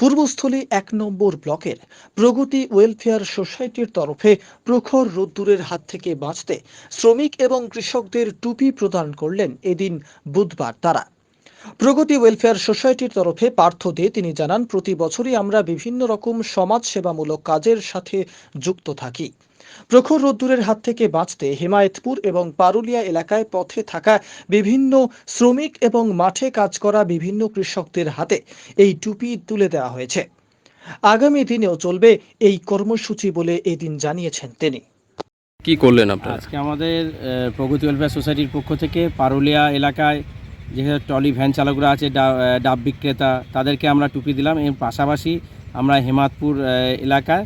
পূর্বস্থলী এক নম্বর ব্লকের প্রগতি ওয়েলফেয়ার সোসাইটির তরফে প্রখর রোদ্দুরের হাত থেকে বাঁচতে শ্রমিক এবং কৃষকদের টুপি প্রদান করলেন এদিন বুধবার তারা। প্রগতি ওয়েলফেয়ার সোসাইটির তরফে পার্থ দে তিনি জানান প্রতি বছরই আমরা বিভিন্ন রকম সমাজ সেবামূলক কাজের সাথে যুক্ত থাকি। প্রখর রোদ্দুরের হাত থেকে বাঁচতে হিমায়তপুর এবং পারুলিয়া এলাকায় পথে থাকা বিভিন্ন শ্রমিক এবং মাঠে কাজ করা বিভিন্ন কৃষকদের হাতে এই টুপি তুলে দেওয়া হয়েছে। আগামী দিনেও চলবে এই কর্মসূচি বলে এদিন জানিয়েছেন তিনি। কি করলেন আপনারা? আজকে আমাদের আহ, প্রগতি ওয়েলফেয়ার সোসাইটির পক্ষ থেকে পারুলিয়া এলাকায় যে ট্রলি ভ্যান চালকরা আছে ডাব বিক্রেতা, তাদেরকে আমরা টুপি দিলাম। এর পাশাপাশি আমরা হেমাদপুর এলাকায়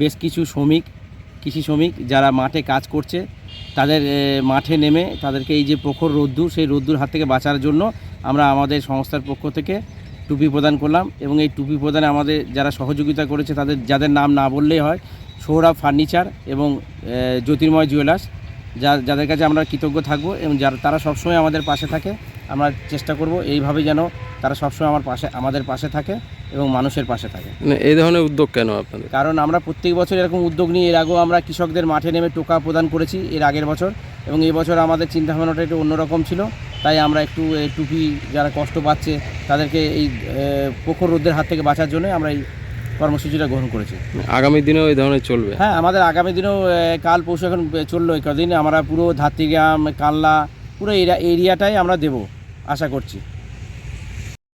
বেশ কিছু শ্রমিক, কৃষি শ্রমিক যারা মাঠে কাজ করছে, তাদের মাঠে নেমে তাদেরকে এই যে প্রখর রোদ্দুর, সেই রোদ্দুর হাত থেকে বাঁচার জন্য আমরা আমাদের সংস্থার পক্ষ থেকে টুপি প্রদান করলাম এবং এই টুপি প্রদানে আমাদের যারা সহযোগিতা করেছে, তাদের, যাদের নাম না বললেই হয়, সৌরভ ফার্নিচার এবং জ্যোতির্ময় জুয়েলার্স, যা, যাদের কাছে আমরা কৃতজ্ঞ থাকব এবং যারা, তারা সবসময় আমাদের পাশে থাকে। আমরা চেষ্টা করব এইভাবে যেন তারা সবসময় আমার পাশে আমাদের পাশে থাকে এবং মানুষের পাশে থাকে। মানে এই ধরনের উদ্যোগ কেন আপনাদের? কারণ আমরা প্রত্যেক বছর এরকম উদ্যোগ নিয়ে এর আগেও আমরা কৃষকদের মাঠে নেমে টোকা প্রদান করেছি এর আগের বছর। এবং এই বছর আমাদের চিন্তাভাবনাটা একটু অন্যরকম ছিল। তাই আমরা একটু টুপি যারা কষ্ট পাচ্ছে তাদেরকে এই প্রখর রোদের হাত থেকে বাঁচার জন্য আমরা এই কর্মসূচিটা গ্রহণ করেছি। মানে আগামী দিনেও এই ধরনের চলবে? হ্যাঁ আমাদের আগামী দিনেও কাল পরশু এখন চলল। এই কদিন আমরা পুরো ধাত্রিগ্রাম কানলা পুরো এরিয়া এরিয়াটাই আমরা দেব আশা করছি।